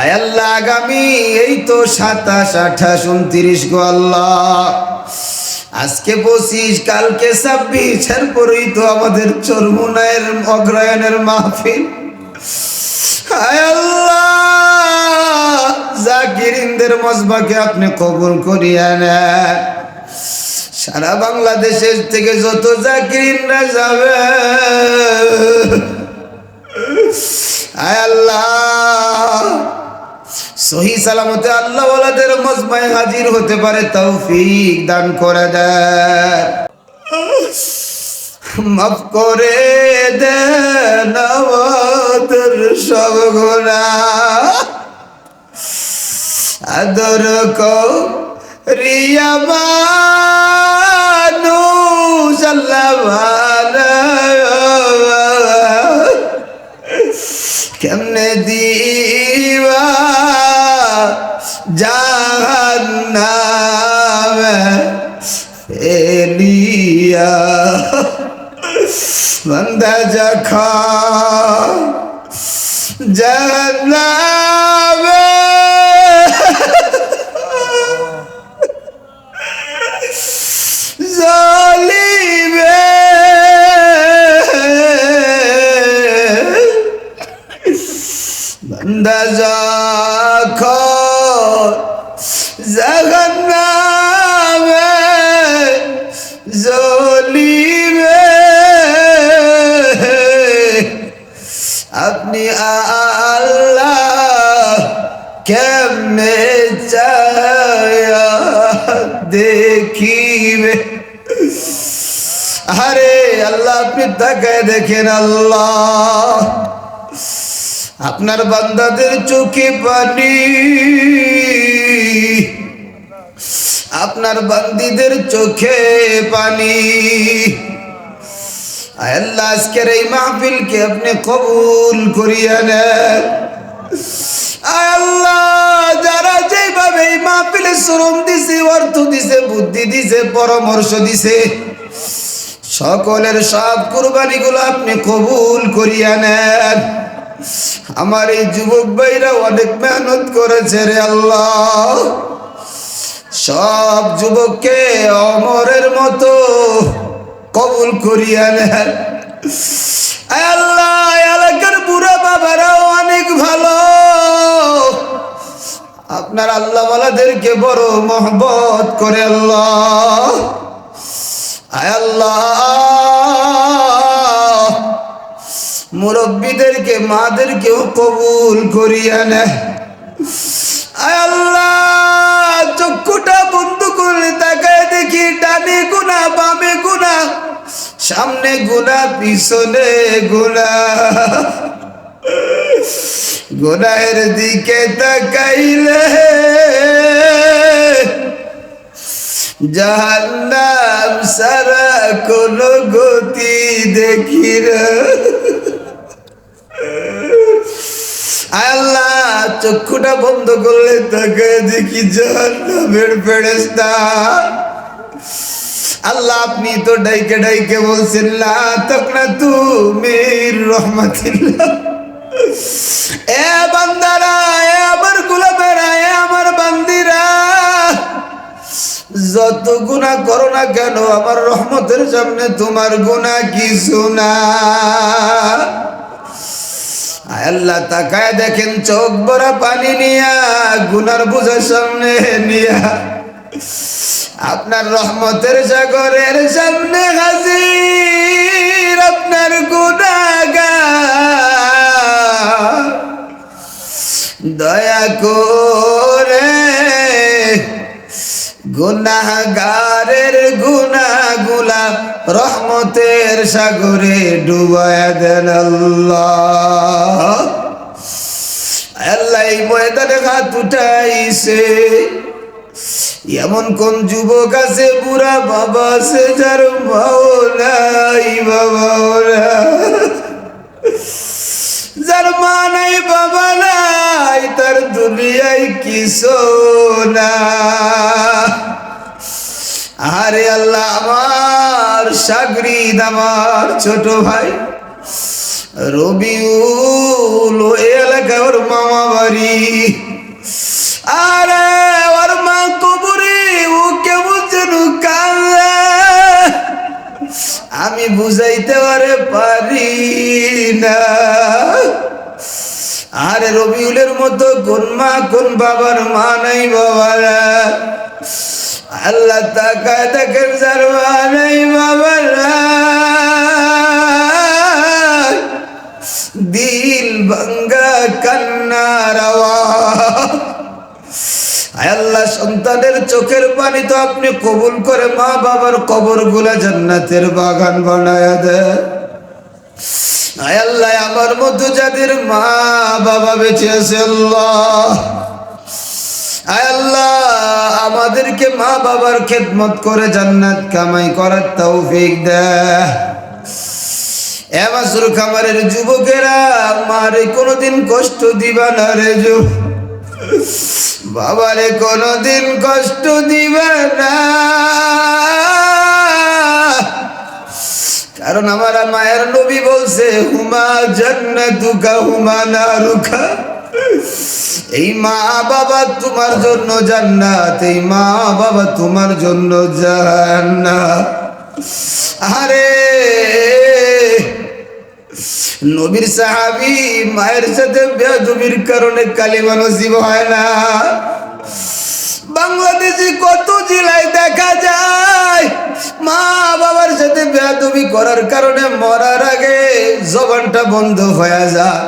আয় আল্লাহ, আগামী এই তো সাতাশ, আঠাশ, উনত্রিশ গো আল্লাহ। আজকে পঁচিশ, কালকে ছাব্বিশ, এরপরেই তো আমাদের চরমুনায়ের অগ্রয়ণের মাহফিল। আল্লাহ, জাকিরিনদের মজবাকে আপনি কবুল করিয়া নেন। সারা বাংলাদেশের থেকে যত জাকিরিনরা যাবে। হায় আল্লাহ সহি সালামতে আল্লাহ ওলাদের মজমায় হাজির হতে পারে, তৌফিক দান করে দেয় মাফ করে দেন আমাদের সব আদর করিয়া মানুষ এলিয়া বন্দা যখন জাহান্নামে জলিবে বন্দা যখন জাহান্নামে আপনি আল্লাহ কেমনে চায়া দেখিবে? আরে আল্লাহ, আপনি তাকায় দেখেন আল্লাহ। আপনার বান্দাদের চোখে পানি। আপনার বান্দিদের চোখে পানি। আল্লাহ, আজকের এই মাহফিলকে আপনি কবুল করিয়া নেন। আল্লাহ, যারা যেভাবে এই মাহফিলে শ্রম দিছে, অর্থ দিছে, বুদ্ধি দিছে, পরামর্শ দিছে, সকলের সব কুরবানিগুলো আপনি কবুল করিয়া নেন। আমার এই যুবক ভাইরা অনেক মেহনত করেছে রে আল্লাহ। সব যুবককে অমরের মতো কবুল করিয়া নেন। আল্লাহ এলাকার বুড়া বাবারাও অনেক ভালো। আপনার আল্লাহ ওয়ালাদেরকে বড় মহব্বত করে আল্লাহ। আল্লাহ, মুরব্বীদেরকে, মাদেরকেও কবুল করিয়া নেয় আল্লাহ, চক্ষুটা বন্ধ করে তাকায় দেখি, ডানে বামে গুনা সামনে গুনা পিছনে গুনা গুনাহের দিকে তাকাইলে জাহান্নাম সারা কোনো গতি দেখি আল্লাহ, চক্ষুটা বন্ধ করলে তাকে দেখি জাহান্নামের ফেরেস্তা আল্লাহ আপনি তো ডাইকে ডাইকে বলছেন না তখন তুমি রহমাতিল্লাহ। এ বান্দারা, এ আমার গুলামেরা, এ আমার বান্দিরা, যত গুণা করো না কেন, আমার রহমতের সামনে তোমার গুণা কিছু না। আল্লাহ, তাকায় দেখেন, চোখ ভরা পানি নিয়া, গুনার বোঝার সামনে নিয়া। আপনার রহমতের সাগরের সামনে হাজির, আপনার দয়া করে গুনাগারের গুনাগুলা রহমতের সাগরে ডুবায়া দেন আল্লাহ। আল্লাহ ময়দানে হাত উঠাইছে। এমন কোন যুবক আছে, বুড়া বাবা আছে, যার মাও নাই, বাবা যার মা নাই, বাবা নাই, তার দুনিয়ায় কিছু না আরে আল্লাহ, আমার সাগরিদ, আমার ছোট ভাই। রবিউল ওই এলাকায় ওর মামা বাড়ি আরে ওর মা কবরে, ও কেমন যেন আমি বুঝাইতে পারে পারি না। আরে রবিউলের মতো কোন মা, কোন বাবার মা নাই বাবারা। আল্লাহ তাকায় দেখেন যার মা নাই সন্তানের চোখের পানি তো আপনি কবুল করে মা বাবার কবরগুলা জান্নাতের বাগান বানায় দেয় আল্লাহ, আমার মতো যাদের মা বাবা বেঁচে আছে আমাদেরকে মা বাবার খেদমত করে জান্নাত কামাই করার তৌফিক দেয় এমাসুর খামারের যুবকেরা, মারে কোনোদিন কষ্ট দিবা না রে যুব। বাবারে কোনোদিন কষ্ট দিবে না। কারণ আমার মায়ের নবী বলছে, হুমা জান্নাতুকা, হুমা নারুকা। এই মা বাবা তোমার জন্য জান্নাত, এই মা বাবা তোমার জন্য জান্নাত। আরে নবীর সাহাবি মায়ের সাথে বেদবির কারণে কালিমা নসিব হয় না। বাংলাদেশে কত জেলায় দেখা যায়, মা বাবার সাথে বেদবি করার কারণে মরার আগে জবানটা বন্ধ হয়ে যায়।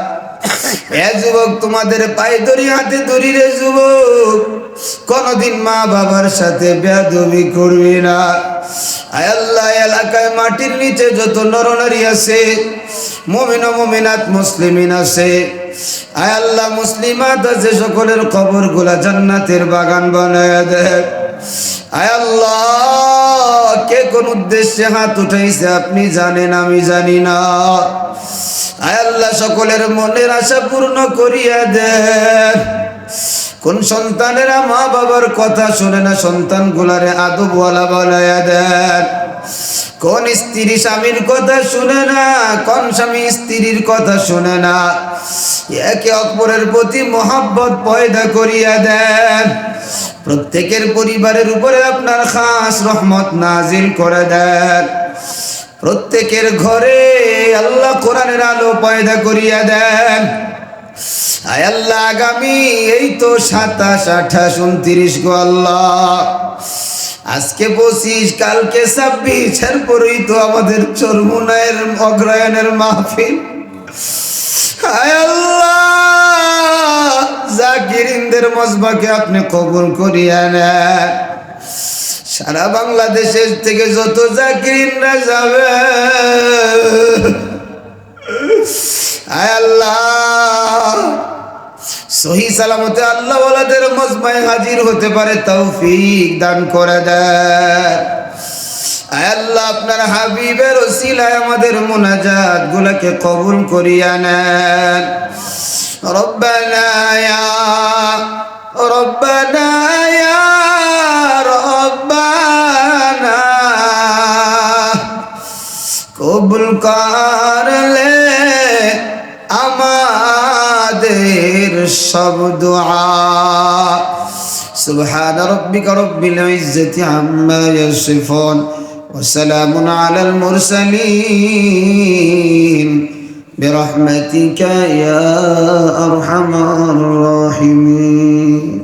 যুবক, তোমাদের পায়ে দড়ি হাতে ধরি রে যুবক। কোনদিন মা বাবার সাথে বেদবি করবি না। আল্লাহ, এলাকায় মাটির নিচে যত নরনারী আছে মমিন মমিনাত মুসলিমিন আছে। আয় আল্লাহ মুসলিমাত আছে সকলের কবরগুলা জান্নাতের বাগান বানায় দেয় আয় আল্লাহ, কে কোন উদ্দেশ্যে হাত উঠাইছে আপনি জানেন, আমি জানি না। আয় আল্লাহ, সকলের মনের আশা পূর্ণ করিয়া দেন কোন সন্তানেরা মা বাবার কথা শুনে না সন্তান গুলারে আদবওয়ালা বানায়া দেন। কোন স্ত্রী স্বামীর কথা শুনে না, কোন স্বামী স্ত্রীর কথা শুনে না? একে অপরের প্রতি মোহাব্বত পয়দা করিয়া দেন। প্রত্যেকের পরিবারের উপরে আপনার খাস রহমত নাজিল করে দেন। প্রত্যেকের ঘরে আল্লাহ কোরআনের আলো পয়দা করিয়া দেন। আল্লাহ আগামী, এই তো সাতাশ, আঠাশ, উনত্রিশ গো আল্লাহ। আজকে পঁচিশ, কালকে ছাব্বিশ, এরপরেই তো আমাদের চরমুনায়ের অগ্রয়ণের মাহফিল। জাকিরিনদের মজবাকে আপনি কবুল করিয়া নেন। সারা বাংলাদেশের থেকে যত জাকিরিনরা যাবে। হায় আল্লাহ সহি সালামতে আল্লাহ ওয়ালাদের মজমায় হাজির হতে পারে, তৌফিক দান করে দেয়। আল্লাহ, আপনার হাবিবের ওসিলায় আমাদের মোনাজাত গুলাকে কবুল করিয়া নেন। রব্বানা ইয়া রব্বানা ইয়া, রব্বানা, কবুল করলে الصبر دعاء. سبحان ربك رب العزة عما يصفون وسلام على المرسلين. برحمتك يا أرحم الراحمين.